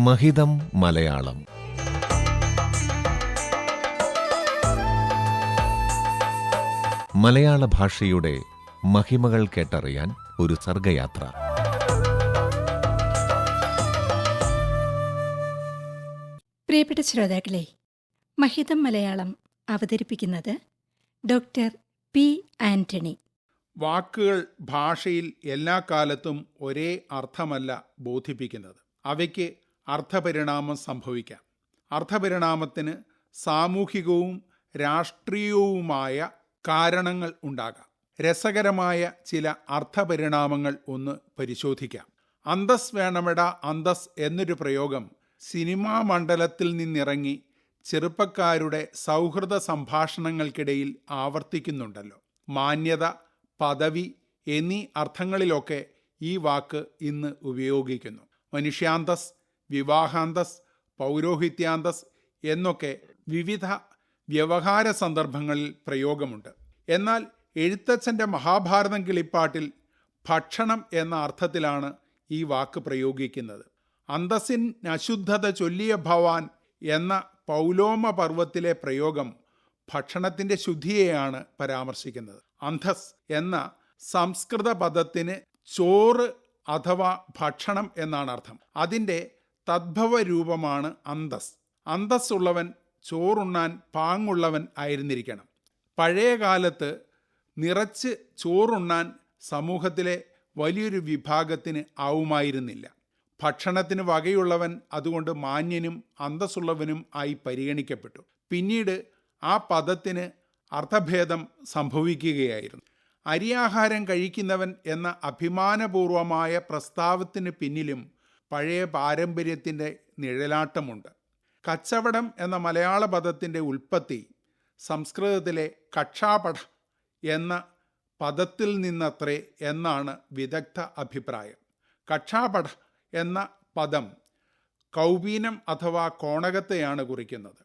മഹിതം മലയാളം. മലയാള ഭാഷയുടെ മഹിമകൾ കേട്ടറിയാൻ ഒരു സർഗയാത്ര. പ്രിയപ്പെട്ട ശ്രോതാക്കളെ മഹിതം മലയാളം അവതരിപ്പിക്കുന്നത് ഡോക്ടർ പി ആന്റണി. വാക്കുകൾ ഭാഷയിൽ എല്ലാ കാലത്തും ഒരേ അർത്ഥമല്ല ബോധിപ്പിക്കുന്നത്. അവയ്ക്ക് അർത്ഥപരിണാമം സംഭവിക്കാം. അർത്ഥപരിണാമത്തിന് സാമൂഹികവും രാഷ്ട്രീയവുമായ കാരണങ്ങൾ ഉണ്ടാകാം. രസകരമായ ചില അർത്ഥപരിണാമങ്ങൾ ഒന്ന് പരിശോധിക്കാം. അന്തസ് വേണമെട അന്തസ് എന്നൊരു പ്രയോഗം സിനിമാ മണ്ഡലത്തിൽ നിന്നിറങ്ങി ചെറുപ്പക്കാരുടെ സൗഹൃദ സംഭാഷണങ്ങൾക്കിടയിൽ ആവർത്തിക്കുന്നുണ്ടല്ലോ. മാന്യത പദവി എന്നീ അർത്ഥങ്ങളിലൊക്കെ ഈ വാക്ക് ഇന്ന് ഉപയോഗിക്കുന്നു. മനുഷ്യാന്തസ് വിവാഹാന്തസ് പൗരോഹിത്യാന്തസ് എന്നൊക്കെ വിവിധ വ്യവഹാര സന്ദർഭങ്ങളിൽ പ്രയോഗമുണ്ട്. എന്നാൽ എഴുത്തച്ഛന്റെ മഹാഭാരതം കിളിപ്പാട്ടിൽ ഭക്ഷണം എന്ന അർത്ഥത്തിലാണ് ഈ വാക്ക് പ്രയോഗിക്കുന്നത്. അന്തസ്സിൻ അശുദ്ധത ചൊല്ലിയ ഭവാൻ എന്ന പൗലോമ പർവത്തിലെ പ്രയോഗം ഭക്ഷണത്തിന്റെ ശുദ്ധിയെയാണ് പരാമർശിക്കുന്നത്. അന്ധസ് എന്ന സംസ്കൃത പദത്തിന് ചോറ് അഥവാ ഭക്ഷണം എന്നാണ് അർത്ഥം. അതിന്റെ തദ്ഭവ രൂപമാണ് അന്തസ്. അന്തസ് ഉള്ളവൻ ചോറുണ്ണാൻ പാങ്ങുള്ളവൻ ആയിരുന്നിരിക്കണം. പഴയ കാലത്ത് നിറച്ച് ചോറുണ്ണാൻ സമൂഹത്തിലെ വലിയൊരു വിഭാഗത്തിന് ആവുമായിരുന്നില്ല. ഭക്ഷണത്തിന് വകയുള്ളവൻ അതുകൊണ്ട് മാന്യനും അന്തസ്സുള്ളവനും ആയി പരിഗണിക്കപ്പെട്ടു. പിന്നീട് ആ പദത്തിന് അർത്ഥഭേദം സംഭവിക്കുകയായിരുന്നു. അരിയാഹാരം കഴിക്കുന്നവൻ എന്ന അഭിമാനപൂർവമായ പ്രസ്താവത്തിന് പിന്നിലും പഴയ പാരമ്പര്യത്തിന്റെ നിഴലാട്ടമുണ്ട്. കച്ചവടം എന്ന മലയാള പദത്തിന്റെ ഉൽപ്പത്തി സംസ്കൃതത്തിലെ കക്ഷാപട എന്ന പദത്തിൽ നിന്നത്രേ എന്നാണ് വിദഗ്ധ അഭിപ്രായം. കക്ഷാപട എന്ന പദം കൗപീനം അഥവാ കോണകത്തെയാണ് കുറിക്കുന്നത്.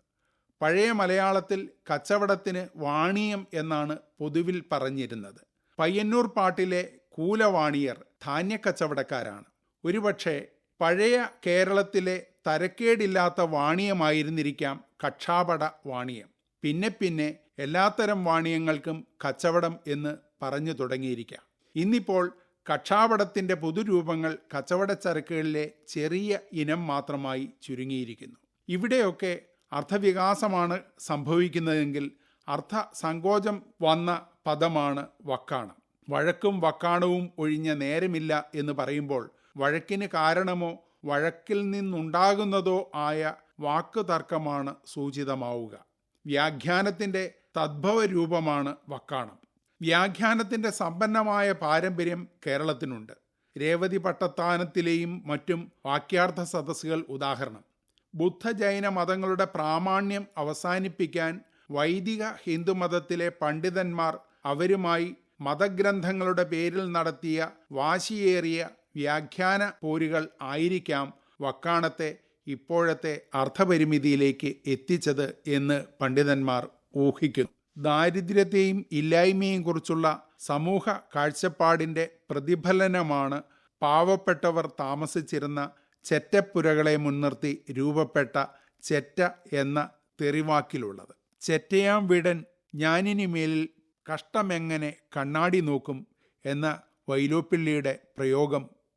പഴയ മലയാളത്തിൽ കച്ചവടത്തിന് വാണിയം എന്നാണ് പൊതുവിൽ പറഞ്ഞിരുന്നത്. പയ്യന്നൂർ പാട്ടിലെ കൂലവാണിയർ ധാന്യക്കച്ചവടക്കാരാണ്. ഒരുപക്ഷെ പഴയ കേരളത്തിലെ തരക്കേടില്ലാത്ത വാണിയമായിരുന്നിരിക്കാം കക്ഷാപട വാണിയം. പിന്നെ പിന്നെ എല്ലാത്തരം വാണിയങ്ങൾക്കും കച്ചവടം എന്ന് പറഞ്ഞു തുടങ്ങിയിരിക്കാം. ഇന്നിപ്പോൾ കക്ഷാപടത്തിന്റെ പൊതുരൂപങ്ങൾ കച്ചവടച്ചരക്കുകളിലെ ചെറിയ ഇനം മാത്രമായി ചുരുങ്ങിയിരിക്കുന്നു. ഇവിടെയൊക്കെ അർത്ഥവികാസമാണ് സംഭവിക്കുന്നതെങ്കിൽ അർത്ഥ സങ്കോചം വന്ന പദമാണ് വക്കാണം. വഴക്കും വക്കാണവും ഒഴിഞ്ഞ നേരമില്ല എന്ന് പറയുമ്പോൾ വഴക്കിന് കാരണമോ വഴക്കിൽ നിന്നുണ്ടാകുന്നതോ ആയ വാക്ക് തർക്കമാണ് സൂചിതമാവുക. വ്യാഖ്യാനത്തിന്റെ തദ്ഭവ രൂപമാണ് വക്കാണം. വ്യാഖ്യാനത്തിന്റെ സമ്പന്നമായ പാരമ്പര്യം കേരളത്തിനുണ്ട്. രേവതി പട്ടത്താനത്തിലെയും മറ്റും വാക്യാർത്ഥ സദസ്സുകൾ ഉദാഹരണം. ബുദ്ധ ജൈന മതങ്ങളുടെ പ്രാമാണ്യം അവസാനിപ്പിക്കാൻ വൈദിക ഹിന്ദുമതത്തിലെ പണ്ഡിതന്മാർ അവരുമായി മതഗ്രന്ഥങ്ങളുടെ പേരിൽ നടത്തിയ വാശിയേറിയ വ്യാഖ്യാന പോരുകൾ ആയിരിക്കാം വക്കാണത്തെ ഇപ്പോഴത്തെ അർത്ഥപരിമിതിയിലേക്ക് എത്തിച്ചത് എന്ന് പണ്ഡിതന്മാർ ഊഹിക്കുന്നു. ദാരിദ്ര്യത്തെയും ഇല്ലായ്മയും കുറിച്ചുള്ള സമൂഹ കാഴ്ചപ്പാടിന്റെ പ്രതിഫലനമാണ് പാവപ്പെട്ടവർ താമസിച്ചിരുന്ന ചെറ്റപ്പുരകളെ മുൻനിർത്തി രൂപപ്പെട്ട ചെറ്റ എന്ന തെറിവാക്കിലുള്ളത്. ചെറ്റയാം വീടൻ ഞാനിനി മേലിൽ കഷ്ടമെങ്ങനെ കണ്ണാടി നോക്കും എന്ന വൈലോപ്പിള്ളിയുടെ പ്രയോഗം